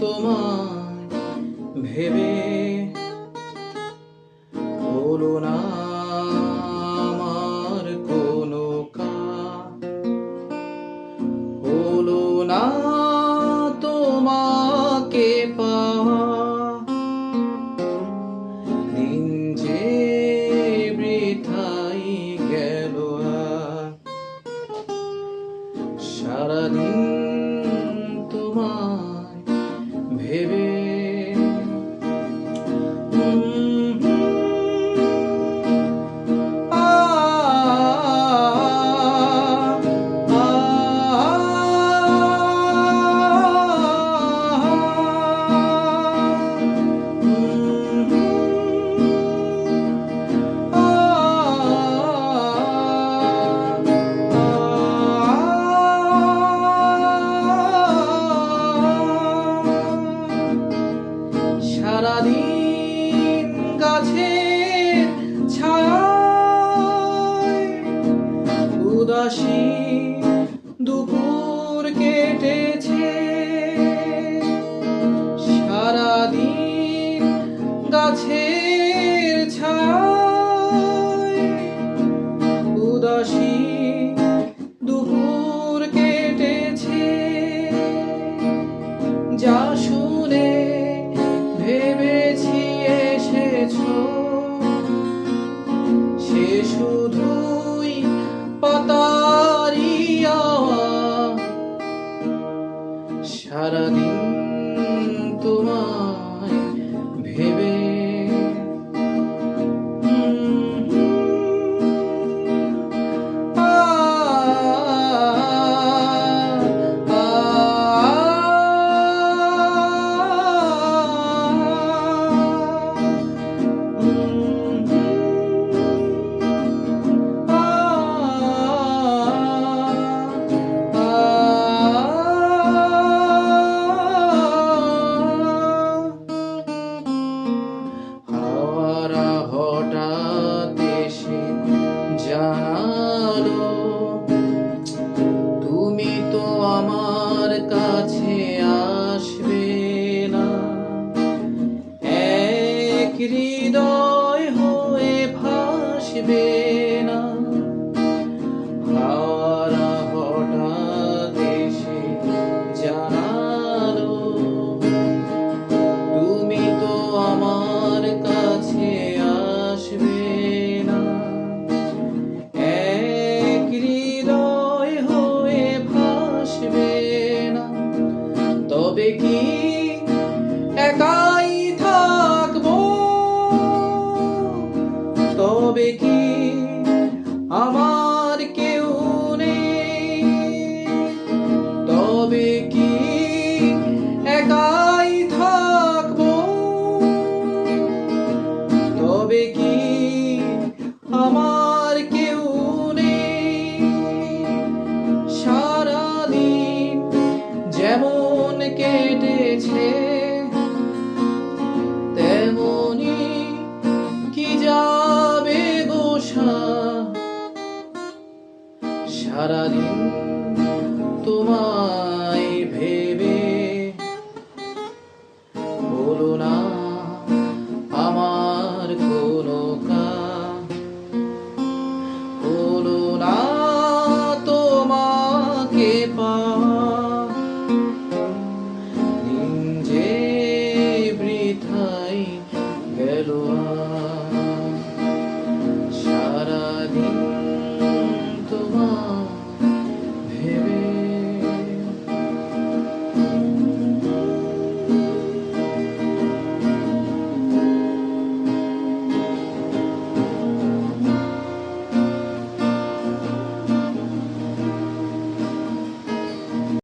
তোমায় ভেবে হলো না আমার কোনো হলো না তোমাকে পাওয়া দিন যে বৃথাই গেল সারাদিন তোমায় ভেবে সারাদিন গাছের ছায় উদাসী দুপুর কেটেছে। সারাদিন গাছের ছায় উদাসী দুপুর কেটেছে। যা শুনে ভেবেছি এসেছ। সে শুধুই তো আমার কাছে আসবে না। হৃদয় হয়ে ভাসবে তবে কি তোমার